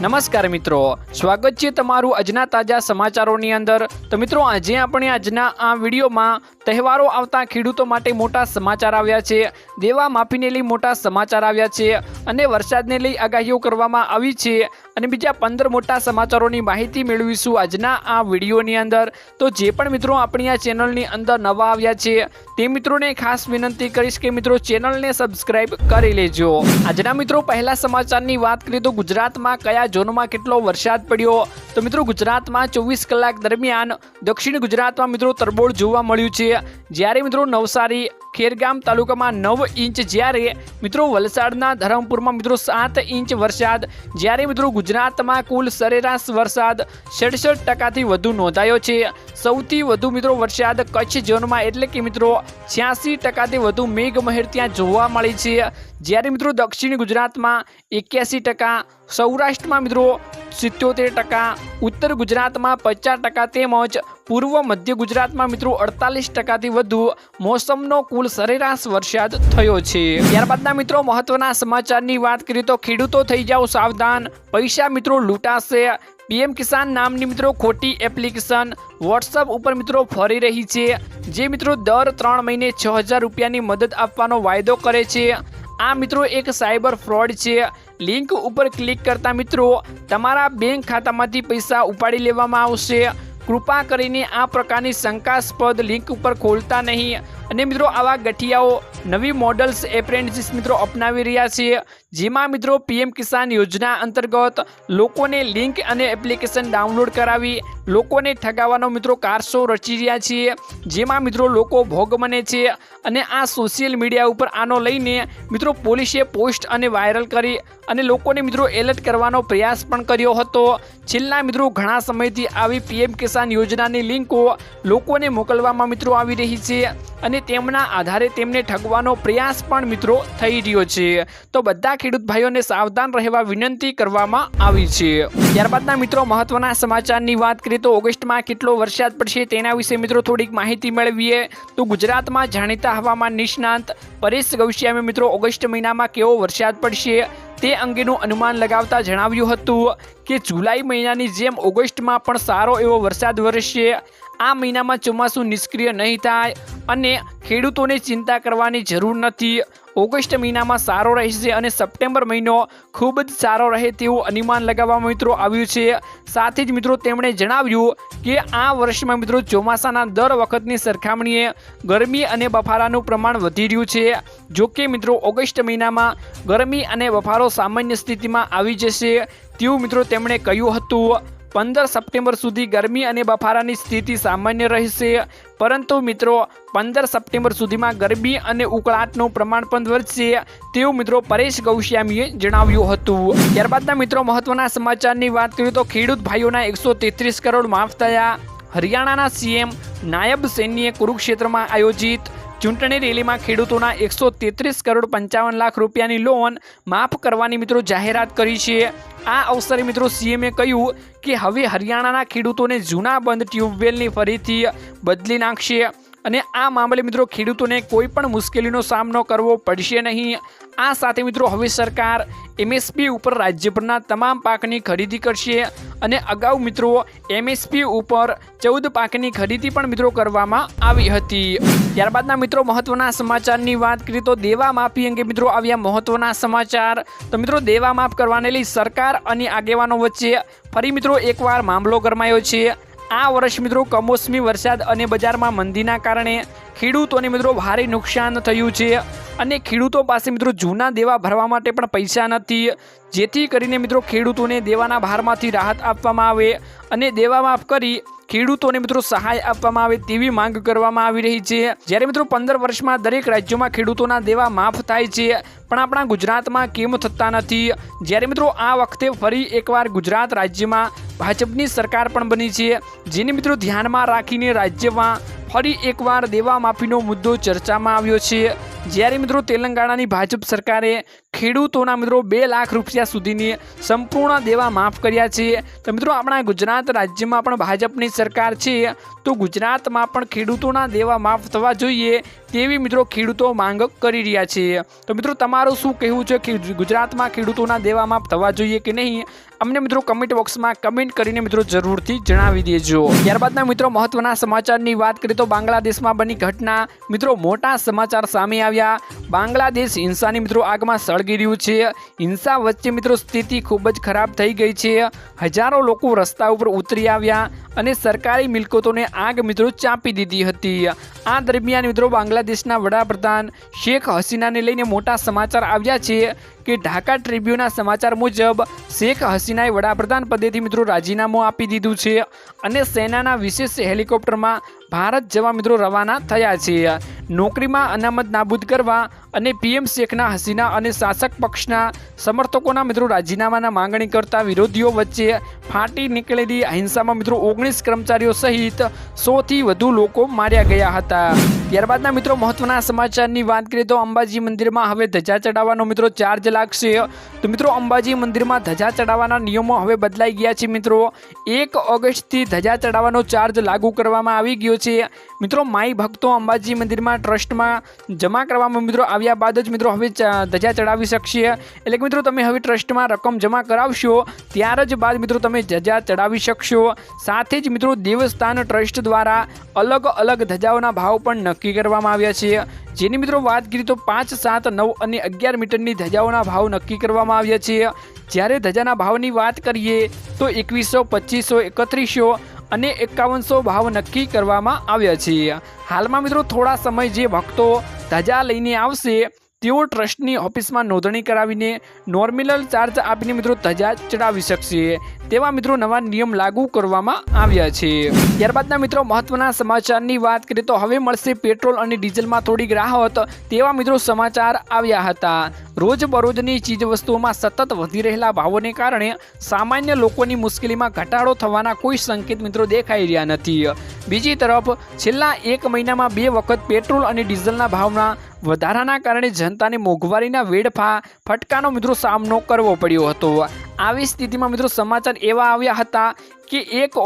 નમસ્કાર મિત્રો, સ્વાગત છે તમારું આજના તાજા સમાચારોની અંદર. તો મિત્રો, આજે આપણે આજના આ વિડીયોમાં તહેવારો આવતા ખેડૂતો માટે મોટા સમાચાર આવ્યા છે. દેવા માફીને લઈ મોટા સમાચાર આવ્યા છે અને વરસાદને લઈ આગાહીઓ કરવામાં આવી છે. અને બીજા પંદર મોટા સમાચારોની માહિતી મેળવીશું આજના આ વિડીયોની અંદર. તો જે પણ મિત્રો આપણી આ ચેનલની અંદર નવા આવ્યા છે, તે મિત્રોને ખાસ વિનંતી કરીશ કે મિત્રો ચેનલને સબસ્ક્રાઇબ કરી લેજો. આજના મિત્રો પહેલા સમાચારની વાત કરીએ તો ગુજરાતમાં કયા ઝોનમાં કેટલો વરસાદ પડ્યો? તો મિત્રો ગુજરાતમાં ચોવીસ કલાક દરમિયાન દક્ષિણ ગુજરાતમાં મિત્રો તરબોળ જોવા મળ્યું છે. જ્યારે મિત્રો નવસારી ખેરગામ તાલુકામાં નવ ઇંચ, જ્યારે મિત્રો વલસાડના ધરમપુરમાં મિત્રો સાત ઇંચ વરસાદ, જ્યારે મિત્રો ગુજરાતમાં કુલ સરેરાશ વરસાદ સડસઠ ટકાથી વધુ નોંધાયો છે. સૌથી વધુ મિત્રો વરસાદ કચ્છ ઝોનમાં એટલે કે મિત્રો છ્યાસી ટકાથી વધુ મેઘમહેર ત્યાં જોવા મળી છે. જ્યારે મિત્રો દક્ષિણ ગુજરાતમાં એક્યાસી ટકા, સૌરાષ્ટ્રમાં મિત્રો સિત્યોતેર ટકા, ઉત્તર ગુજરાતમાં પચાસ ટકા તેમજ પૂર્વ મધ્ય ગુજરાતમાં મિત્રો અડતાલીસ ટકાથી વધુ મોસમનો કુલ સરેરાશ વરસાદ થયો છે. ત્યારબાદના મિત્રો મહત્વના સમાચારની વાત કરીએ તો ખેડૂતો થઈ જાઓ સાવધાન, પૈસા મિત્રો લૂંટાશે. પીએમ કિસાન નામની મિત્રો ખોટી એપ્લિકેશન વોટ્સઅપ ઉપર મિત્રો ફરી રહી છે. જે મિત્રો દર ત્રણ મહિને છ હજાર રૂપિયાની મદદ આપવાનો વાયદો કરે છે. આ મિત્રો એક સાયબર ફ્રોડ છે. લિંક ઉપર ક્લિક કરતા મિત્રો તમારા બેંક ખાતામાંથી પૈસા ઉપાડી લેવામાં આવશે. કૃપા કરીને આ પ્રકારની શંકાસ્પદ લિંક ઉપર ખોલતા નહીં. અને મિત્રો આવા ગઠિયાઓ નવી મોડલ્સ એપ્રેન્ટિસ મિત્રો અપનાવી રહ્યા છે. જેમાં મિત્રો પીએમ કિસાન યોજના અંતર્ગત લોકોને લિંક અને એપ્લિકેશન ડાઉનલોડ કરાવી લોકોને ઠગાવવાનો મિત્રો કાર શો રચી રહ્યા છે જેમાં મિત્રો લોકો ભોગ બને છે અને આ સોશિયલ મીડિયા ઉપર આનો લઈને મિત્રો પોલીસે પોસ્ટ અને વાયરલ કરી અને લોકોને મિત્રો એલર્ટ કરવાનો પ્રયાસ પણ કર્યો હતો. છેલ્લા મિત્રો ઘણા સમયથી આવી પીએમ કિસાન યોજનાની લિંકો લોકોને મોકલવામાં મિત્રો આવી રહી છે. અને તેમના આધારે તેમને ઠગવાનો પ્રયાસ પણ મિત્રો થઈ રહ્યો છે. તો બધા ખેડૂત ભાઈઓને સાવધાન રહેવા વિનંતી કરવામાં આવી છે. ત્યારબાદના મિત્રો મહત્વના સમાચારની વાત કરીએ તો ઓગસ્ટમાં કેટલો વરસાદ પડશે તેના વિશે મિત્રો થોડીક માહિતી મેળવીએ. તો ગુજરાતમાં જાણીતા હવામાન નિષ્ણાંત પરેશ ગૌશ્યામે મિત્રો ઓગસ્ટ મહિનામાં કેવો વરસાદ પડશે તે અંગેનું અનુમાન લગાવતા જણાવ્યું હતું કે જુલાઈ મહિનાની જેમ ઓગસ્ટમાં પણ સારો એવો વરસાદ વરસશે. આ મહિનામાં ચોમાસું નિષ્ક્રિય નહીં થાય અને ખેડૂતોને ચિંતા કરવાની જરૂર નથી. ઓગસ્ટ મહિનામાં સારો રહેશે અને સપ્ટેમ્બર મહિનો ખૂબ જ સારો રહે તેવું અનુમાન લગાવવામાં મિત્રો આવ્યું છે. સાથે જ મિત્રો તેમણે જણાવ્યું કે આ વર્ષમાં મિત્રો ચોમાસાના દર વખતની સરખામણીએ ગરમી અને બફારાનું પ્રમાણ વધી રહ્યું છે. જો કે મિત્રો ઓગસ્ટ મહિનામાં ગરમી અને બફારો સામાન્ય સ્થિતિમાં આવી જશે તેવું મિત્રો તેમણે કહ્યું હતું. પંદર સપ્ટેમ્બર સુધી ગરમી અને બફારાની સ્થિતિ સામાન્ય રહેશે. પરંતુ મિત્રો, પંદર સપ્ટેમ્બર સુધીમાં ગરમી અને ઉકળાટનું પ્રમાણ પણ વધશે, તેવું મિત્રો પરેશ ગૌશ્યામીએ જણાવ્યું હતું. ત્યારબાદના મિત્રો, મહત્વના સમાચારની વાત કરીએ તો ખેડૂત ભાઈઓના એકસો કરોડ માફ થયા. હરિયાણાના સીએમ નાયબ સૈન્યએ કુરુક્ષેત્રમાં આયોજિત ચૂંટણી રેલીમાં ખેડૂતોના એકસો તેત્રીસ કરોડ પંચાવન લાખ રૂપિયાની લોન માફ કરવાની મિત્રો જાહેરાત કરી છે. આ અવસરે મિત્રો સીએમએ કહ્યું કે હવે હરિયાણાના ખેડૂતોને જૂના બંધ ટ્યુબવેલની ફરીથી બદલી નાખશે. અને આ મામલે મિત્રો ખેડૂતોને કોઈ પણ મુશ્કેલીનો સામનો કરવો પડશે નહીં. આ સાથે મિત્રો હવે સરકાર એમએસપી ઉપર રાજ્યભરના તમામ પાકની ખરીદી કરશે અને અગાઉ મિત્રો એમએસપી ઉપર ચૌદ પાકની ખરીદી પણ મિત્રો કરવામાં આવી હતી. ત્યારબાદના મિત્રો મહત્વના સમાચારની વાત કરીએ તો દેવા માફી અંગે મિત્રો આવ્યા મહત્વના સમાચાર. તો મિત્રો દેવા માફ કરવાને લઈ સરકાર અને આગેવાનો વચ્ચે ફરી મિત્રો એકવાર મામલો ગરમાયો છે. આ વર્ષ મિત્રો કમોસમી વરસાદ અને બજારમાં મંદીના કારણે ખેડૂતોને મિત્રો ભારે નુકસાન થયું છે. અને ખેડૂતો પાસે મિત્રો જૂના દેવા ભરવા માટે પણ પૈસા નથી. જેથી કરીને મિત્રો ખેડૂતોને દેવાના ભારમાંથી રાહત આપવામાં આવે અને દેવા માફ કરી ખેડૂતોને મિત્રો સહાય આપવામાં આવે તેવી માંગ કરવામાં આવી રહી છે. જ્યારે મિત્રો પંદર વર્ષમાં દરેક રાજ્યોમાં ખેડૂતોના દેવા માફ થાય છે, પણ આપણા ગુજરાતમાં કેમ થતા નથી? જ્યારે મિત્રો આ વખતે ફરી એકવાર ગુજરાત રાજ્યમાં ભાજપની સરકાર પણ બની છે, જેને મિત્રો ધ્યાનમાં રાખીને રાજ્યમાં ફરી એકવાર દેવા માફીનો મુદ્દો ચર્ચામાં આવ્યો છે. જ્યારે મિત્રો તેલંગાણાની ભાજપ સરકારે ખેડૂતોના મિત્રો બે લાખ રૂપિયા સુધીની સંપૂર્ણ દેવા માફ કર્યા છે. તો મિત્રો આપણા ગુજરાત રાજ્યમાં પણ ભાજપની સરકાર છે, તો ગુજરાતમાં પણ ખેડૂતોના દેવા માફ થવા જોઈએ તેવી મિત્રો ખેડૂતો માંગ કરી રહ્યા છે. તો મિત્રો તમારું શું કહેવું છે કે ગુજરાતમાં ખેડૂતોના દેવા માફ થવા જોઈએ કે નહીં? અમને મિત્રો કમેન્ટ બોક્સમાં કમેન્ટ કરીને મિત્રો જરૂરથી જણાવી દેજો. ત્યારબાદના મિત્રો મહત્વના સમાચારની વાત કરીએ તો બાંગ્લાદેશમાં બની ઘટના. મિત્રો મોટા સમાચાર સામે આવ્યા બાંગ્લાદેશ હિંસાની મિત્રો આગમાં સળગી રહ્યું છે. હિંસા વચ્ચે મિત્રો સ્થિતિ ખૂબ જ ખરાબ થઈ ગઈ છે. હજારો લોકો રસ્તા ઉપર ઉતરી આવ્યા અને સરકારી મિલકતોને આગ મિત્રો ચાંપી દીધી હતી. આ દરમિયાન મિત્રો બાંગ્લાદેશના વડાપ્રધાન શેખ હસીનાને લઈને મોટા સમાચાર આવ્યા છે કે ઢાકા ટ્રિબ્યુનના સમાચાર મુજબ, શેખ હસીનાએ વડાપ્રધાન પદેથી મિત્રો રાજીનામું આપી દીધું છે અને સેનાના વિશેષ હેલિકોપ્ટરમાં ભારત જવા મિત્રો રવાના થયા છે નોકરીમાં અનામત નાબૂદ કરવા અને પીએમ શેખના હસીના અને શાસક પક્ષના સમર્થકોના મિત્રો રાજીનામાના માંગણી કરતા વિરોધીઓ વચ્ચે ફાટી નીકળેલી હિંસામાં મિત્રો ઓગણીસ કર્મચારીઓ સહિત સોથી વધુ લોકો માર્યા ગયા હતા. ત્યારબાદના મિત્રો મહત્વના સમાચારની વાત કરીએ તો અંબાજી મંદિરમાં હવે ધજા ચડાવવાનો મિત્રો ચાર્જ લાગશે. તો મિત્રો અંબાજી મંદિરમાં ધજા ચડાવવાના નિયમો હવે બદલાઈ ગયા છે મિત્રો. એક ઓગસ્ટથી ધજા ચડાવવાનો ચાર્જ લાગુ કરવામાં આવી ગયો છે. મિત્રો માઈ ભક્તો અંબાજી મંદિરમાં ટ્રસ્ટમાં જમા કરવામાં મિત્રો આવ્યા બાદ જ મિત્રો હવે ધજા ચડાવી શકશે. એટલે કે મિત્રો તમે હવે ટ્રસ્ટમાં રકમ જમા કરાવશો, ત્યાર જ બાદ મિત્રો તમે ધજા ચડાવી શકશો. સાથે જ મિત્રો દેવસ્થાન ટ્રસ્ટ દ્વારા અલગ અલગ ધજાઓના ભાવ પણ નક્કી કરવામાં આવ્યા છે. જેની મિત્રો વાત કરીએ તો પાંચ, સાત, નવ અને અગિયાર મીટરની ધજાઓના ભાવ નક્કી કરવામાં આવ્યા છે. જ્યારે ધજાના ભાવની વાત કરીએ તો એકવીસો, પચીસો, એકત્રીસો અને એકાવનસો ભાવ નક્કી કરવામાં આવ્યા છે. હાલમાં મિત્રો થોડા સમય જે ભક્તો ધજા લઈને આવશે તેઓ ટ્રસ્ટની ઓફિસમાં નોંધણી કરાવીને નોર્મિનલ ચાર્જ આપીને મિત્રો ધજા ચડાવી શકશે. તેવા મિત્રો નવા નિયમ લાગુ કરવામાં આવ્યા છે. ત્યારબાદના મિત્રો મહત્વના સમાચારની વાત કરીએ તો હવે મળશે પેટ્રોલ અને ડીઝલમાં થોડીક રાહત તેવા મિત્રો સમાચાર આવ્યા હતા. રોજબરોજની ચીજવસ્તુઓમાં સતત વધી રહેલા ભાવોને કારણે સામાન્ય લોકોની મુશ્કેલીમાં ઘટાડો થવાના કોઈ સંકેત મિત્રો દેખાઈ રહ્યા નથી. બીજી તરફ છેલ્લા એક મહિનામાં બે વખત પેટ્રોલ અને ડીઝલના ભાવના વધારાના કારણે જનતાને મોંઘવારીના વેડફા ફટકાનો મિત્રો સામનો કરવો પડ્યો હતો. આવી સ્થિતિમાં મિત્રો સમાચાર એવા આવ્યા હતા કે એક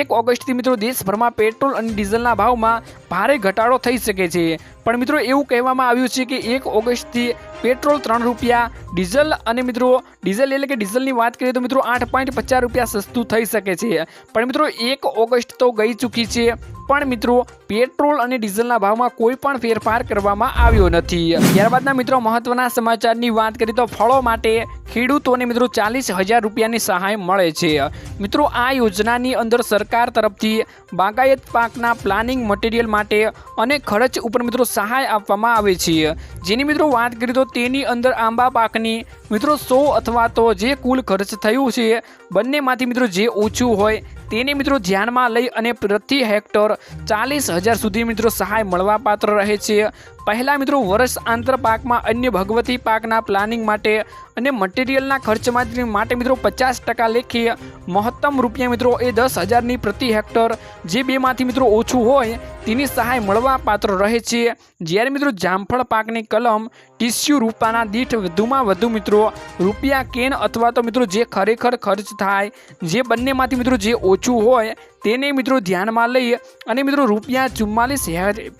એક ઓગસ્ટથી મિત્રો દેશભરમાં પેટ્રોલ અને ડીઝલના ભાવમાં ભારે ઘટાડો થઈ શકે છે. પણ મિત્રો એવું કહેવામાં આવ્યું છે કે એક ઓગસ્ટથી પેટ્રોલ ત્રણ રૂપિયા, ડીઝલ અને મિત્રો, ડીઝલ એટલે કે ડીઝલની વાત કરીએ તો મિત્રો આઠ પોઈન્ટ પચાસ રૂપિયા સસ્તું થઈ શકે છે. પણ મિત્રો એક ઓગસ્ટ તો ગઈ ચૂકી છે, પણ મિત્રો પેટ્રોલ અને ડીઝલના ભાવમાં કોઈ પણ ફેરફાર કરવામાં આવ્યો નથી. ત્યારબાદના મિત્રો મહત્વના સમાચારની વાત કરીએ તો ફળો માટે ખેડૂતોને મિત્રો ચાલીસ હજાર રૂપિયાની સહાય મળે છે. મિત્રો આ યોજનાની અંદર સરકાર તરફથી બાગાયત પાકના પ્લાનિંગ મટીરિયલ માટે અને ખર્ચ ઉપર મિત્રો સહાય આપવામાં આવે છે. જેની મિત્રો વાત કરીએ તો તેની અંદર આંબા પાકની. મિત્રો સો અથવા તો જે કુલ ખર્ચ થયું છે, બંનેમાંથી મિત્રો જે ઓછું હોય તેને મિત્રો ધ્યાનમાં લઈ અને પ્રતિ હેક્ટર ચાલીસ હજાર સુધી મિત્રો સહાય મળવાપાત્ર રહે છે. પહેલાં મિત્રો વર્ષ આંતર પાકમાં અન્ય ભગવતી પાકના પ્લાનિંગ માટે અને મટીરિયલના ખર્ચ માટે મિત્રો પચાસ ટકા લેખે મહત્તમ રૂપિયા મિત્રો એ દસ હજારની પ્રતિ હેક્ટર જે બેમાંથી મિત્રો ઓછું હોય તેની સહાય મળવાપાત્ર રહે છે. જ્યારે મિત્રો જામફળ પાકની કલમ ટીસ્યુ રૂપાના દીઠ વધુમાં વધુ મિત્રો રૂપિયા કેન અથવા તો મિત્રો જે ખરેખર ખર્ચ થાય જે બંનેમાંથી મિત્રો જે ઓછું હોય તેને મિત્રો ધ્યાનમાં લઈ અને મિત્રો રૂપિયા ચુમ્માલીસ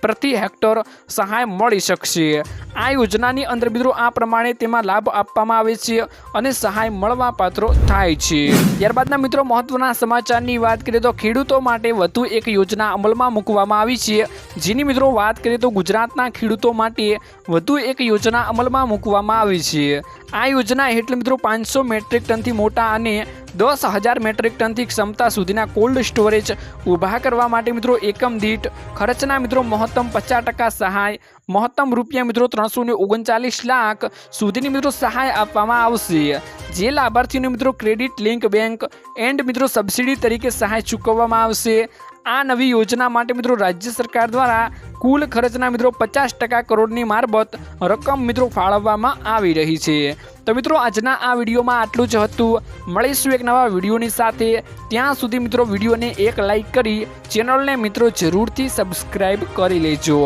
પ્રતિ હેક્ટર સહાય મળી શકશે. આ યોજનાની અંદર મિત્રો આ પ્રમાણે તેમાં લાભ આપવામાં આવે છે અને સહાય મળવા પાત્રો થાય છે. ત્યારબાદના મિત્રો મહત્વના સમાચારની વાત કરીએ તો ખેડૂતો માટે વધુ એક યોજના અમલમાં મૂકવામાં આવી છે. જેની મિત્રો વાત કરીએ તો ગુજરાતના ખેડૂતો માટે વધુ એક યોજના અમલમાં મૂકવામાં આવી છે. આ યોજના હેઠળ મિત્રો પાંચસો મેટ્રિક ટનથી મોટા અને દસ હજાર મેટ્રિક ટનથી ક્ષમતા સુધીના કોલ્ડ સ્ટોરેજ ઊભા કરવા માટે મિત્રો એકમ દીઠ ખર્ચના મિત્રો મહત્તમ પચાસ ટકા સહાય, મહત્તમ રૂપિયા મિત્રો ત્રણસો ઓગણચાલીસ લાખ સુધીની મિત્રો સહાય આપવામાં આવશે. જે લાભાર્થીઓને મિત્રો ક્રેડિટ લિંક બેંક એન્ડ મિત્રો સબસિડી તરીકે સહાય ચૂકવવામાં આવશે. આ નવી યોજના માટે મિત્રો રાજ્ય સરકાર દ્વારા કુલ ખર્ચના મિત્રો પચાસ ટકા કરોડની મારફત રકમ મિત્રો ફાળવવામાં આવી રહી છે. તો મિત્રો આજના આ વિડીયોમાં આટલું જ હતું. મળીશું એક નવા વિડીયોની સાથે. ત્યાં સુધી મિત્રો વિડીયોને એક લાઈક કરી ચેનલને મિત્રો જરૂરથી સબસ્ક્રાઈબ કરી લેજો.